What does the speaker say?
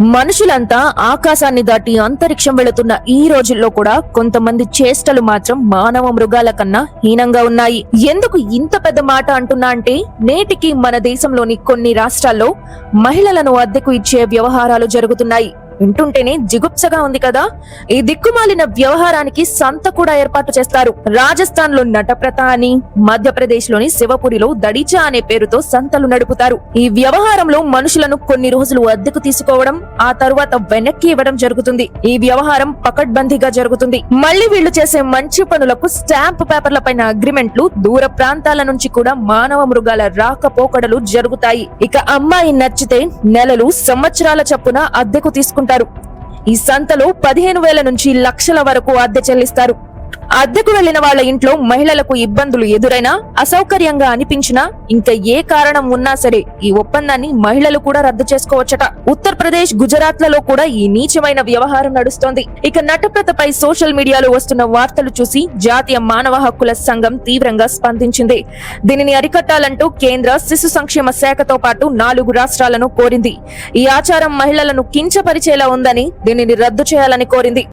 మనుషులంతా ఆకాశాన్ని దాటి అంతరిక్షం వెళుతున్న ఈ రోజుల్లో కూడా కొంతమంది చేష్టలు మాత్రం మానవ మృగాల కన్నా హీనంగా ఉన్నాయి. ఎందుకు ఇంత పెద్ద మాట అంటున్నా అంటే నేటికి మన దేశంలోని కొన్ని రాష్ట్రాల్లో మహిళలను అద్దెకు ఇచ్చే వ్యవహారాలు జరుగుతున్నాయి. వింటుంటేనే జిగుప్సగా ఉంది కదా. ఈ దిక్కుమాలిన వ్యవహారానికి సంత కూడా ఏర్పాటు చేస్తారు. రాజస్థాన్లో నటప్రత అని మధ్యప్రదేశ్లోని శివపురిలో దడిచా అనే పేరుతో సంతలు నడుపుతారు. ఈ వ్యవహారంలో మనుషులను కొన్ని రోజులు అద్దెకు తీసుకోవడం ఆ తరువాత వెనక్కి ఇవ్వడం జరుగుతుంది. ఈ వ్యవహారం పకడ్బందీగా జరుగుతుంది. మళ్ళీ వీళ్ళు చేసే మంచి పనులకు స్టాంప్ పేపర్ల పైన అగ్రిమెంట్లు దూర ప్రాంతాల నుంచి కూడా మానవ మృగాల రాకపోకడలు జరుగుతాయి. ఇక అమ్మాయి నచ్చితే నెలలు సంవత్సరాల చప్పున అద్దెకు తీసుకుంటారు ఈ సంతలో పదిహేను వేల నుంచి లక్షల వరకు అద్దె చెల్లిస్తారు. అద్దెకు వెళ్ళిన వాళ్ళ ఇంట్లో మహిళలకు ఇబ్బందులు ఎదురైనా అసౌకర్యంగా అనిపించినా ఇంకా ఏ కారణం ఉన్నా సరే ఈ ఒప్పందాన్ని మహిళలు కూడా రద్దు చేసుకోవచ్చట. ఉత్తరప్రదేశ్ గుజరాత్లలో కూడా ఈ నీచమైన వ్యవహారం నడుస్తోంది. ఇక నటప్రతపై సోషల్ మీడియాలో వస్తున్న వార్తలు చూసి జాతీయ మానవ హక్కుల సంఘం తీవ్రంగా స్పందించింది. దీనిని అరికట్టాలంటూ కేంద్ర శిశు సంక్షేమ శాఖతో పాటు నాలుగు రాష్ట్రాలను కోరింది. ఈ ఆచారం మహిళలను కించపరిచేలా ఉందని దీనిని రద్దు చేయాలని కోరింది.